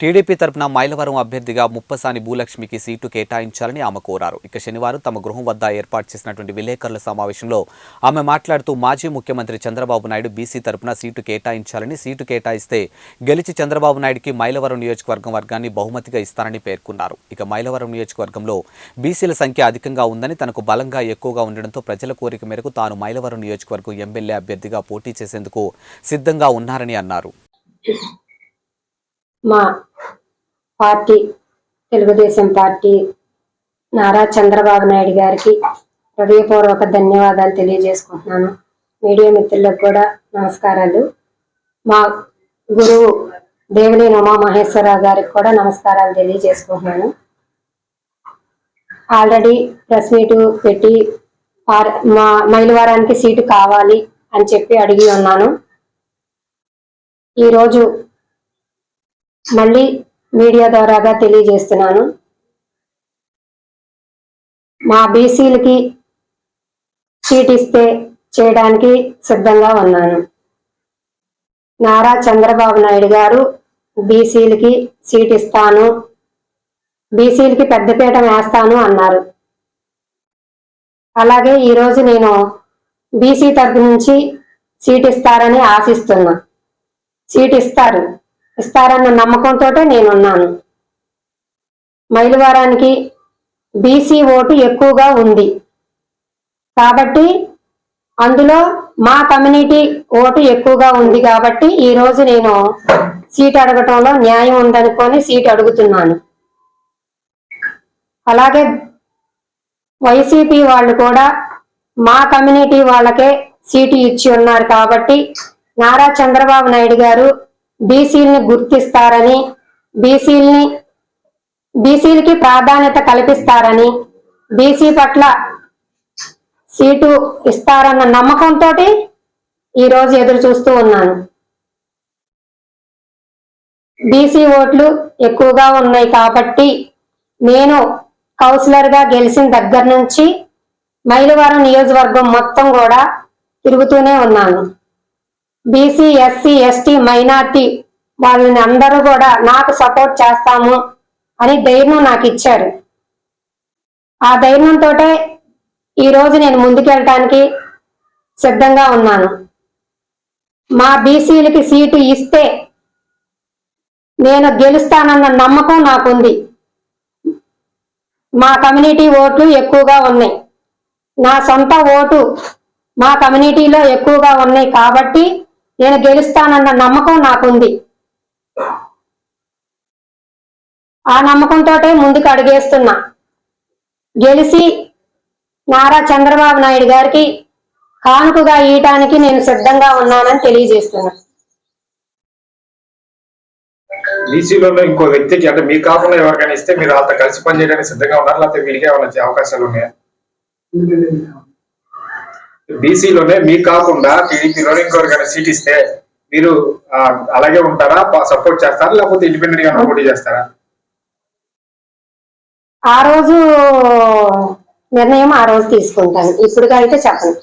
TDP తరపున మైలవరం అభ్యర్థిగా ముప్పసాని భూలక్ష్మికి seat కేటాయించాలని ఆమె కోరారు. ఇక శనివారం తమ గృహం వద్ద ఏర్పాటు చేసినటువంటి విలేకరుల సమావేశంలో ఆమె మాట్లాడుతూ మాజీ ముఖ్యమంత్రి చంద్రబాబు నాయుడు బీసీ తరపున సీటు కేటాయించాలని సీటు కేటాయిస్తే గెలిచి చంద్రబాబు నాయుడుకి మైలవరం నియోజకవర్గం వర్గాన్ని బహుమతిగా ఇస్తారని పేర్కొన్నారు. ఇక మైలవరం నియోజకవర్గంలో బీసీల సంఖ్య అధికంగా ఉందని తనకు బలంగా ఎక్కువగా ఉండడంతో ప్రజల కోరిక మేరకు తాను మైలవరం నియోజకవర్గం ఎమ్మెల్యే అభ్యర్థిగా పోటీ చేసేందుకు సిద్ధంగా ఉన్నారని అన్నారు. మా పార్టీ తెలుగుదేశం పార్టీ నారా చంద్రబాబు నాయుడు గారికి హృదయపూర్వక ధన్యవాదాలు తెలియజేసుకుంటున్నాను. మీడియా మిత్రులకు కూడా నమస్కారాలు. మా గురువు దేవినేని ఉమామహేశ్వరరావు గారికి కూడా నమస్కారాలు తెలియజేసుకుంటున్నాను. ఆల్రెడీ ప్రెస్ మీటు పెట్టి మా మైలవారానికి సీటు కావాలి అని చెప్పి అడిగి ఉన్నాను. ఈరోజు మళ్ళీ మీడియా ద్వారాగా తెలియజేస్తున్నాను. మా బీసీలకి సీట్ ఇస్తే చేయడానికి సిద్ధంగా ఉన్నాను. నారా చంద్రబాబు నాయుడు గారు బీసీలకి సీట్ ఇస్తాను బీసీలకి పెద్దపీట వేస్తాను అన్నారు. అలాగే ఈరోజు నేను బీసీ తరపు నుంచి సీట్ ఇస్తారని ఆశిస్తున్నా. సీట్ ఇస్తారు. ఇస్తారన్న నమ్మకంతో నేనున్నాను. మైలువారానికి బీసీ ఓటు ఎక్కువగా ఉంది. కాబట్టి అందులో మా కమ్యూనిటీ ఓటు ఎక్కువగా ఉంది కాబట్టి ఈ రోజు నేను సీట్ అడగటంలో న్యాయం ఉందనుకొని సీట్ అడుగుతున్నాను. అలాగే వైసీపీ వాళ్ళు కూడా మా కమ్యూనిటీ వాళ్ళకే సీటు ఇచ్చి ఉన్నారు కాబట్టి నారా చంద్రబాబు నాయుడు గారు బీసీలని గుర్తిస్తారని బీసీలని బీసీలకి ప్రాధాన్యత కల్పిస్తారని బీసీ పట్ల సీటు ఇస్తారన్న నమ్మకంతో ఈరోజు ఎదురు చూస్తూ ఉన్నాను. బీసీ ఓట్లు ఎక్కువగా ఉన్నాయి కాబట్టి నేను కౌన్సిలర్గా గెలిచిన దగ్గర నుంచి మైలవరం నియోజకవర్గం మొత్తం కూడా తిరుగుతూనే ఉన్నాను. బీసీ ఎస్సీ ఎస్టీ మైనార్టీ వాళ్ళని అందరూ కూడా నాకు సపోర్ట్ చేస్తాము అని ధైర్యం నాకు ఇచ్చారు. ఆ ధైర్యంతో ఈరోజు నేను ముందుకెళ్ళటానికి సిద్ధంగా ఉన్నాను. మా బీసీలకి సీటు ఇస్తే నేను గెలుస్తానన్న నమ్మకం నాకుంది. మా కమ్యూనిటీ ఓట్లు ఎక్కువగా ఉన్నాయి. నా సొంత ఓటు మా కమ్యూనిటీలో ఎక్కువగా ఉన్నాయి కాబట్టి నేను గెలుస్తానన్న నమ్మకం నాకుంది. ఆ నమ్మకంతో ముందుకు అడిగేస్తున్నా. గెలిచి నారా చంద్రబాబు నాయుడు గారికి కానుకగా ఇయటానికి నేను సిద్ధంగా ఉన్నానని తెలియజేస్తున్నా. బీసీలలో ఇంకో వ్యక్తికి అంటే మీకు కాకుండా ఎవరికైనా ఇస్తే మీరు వాళ్ళతో కలిసి పనిచేయడానికి సిద్ధంగా ఉన్నారు లేకపోతే వీళ్ళకి ఏమైనా అవకాశాలు ఉన్నాయా? బీసీలోనే మీకు కాకుండా టీడీపీలోనే ఇంకొకరికైనా సీట్ ఇస్తే మీరు అలాగే ఉంటారా? సపోర్ట్ చేస్తారా? లేకపోతే ఇండిపెండెంట్గా పోటీ చేస్తారా? ఆ రోజు నిర్ణయం ఆ రోజు తీసుకుంటాను. ఇప్పుడుగా అయితే చెప్పను.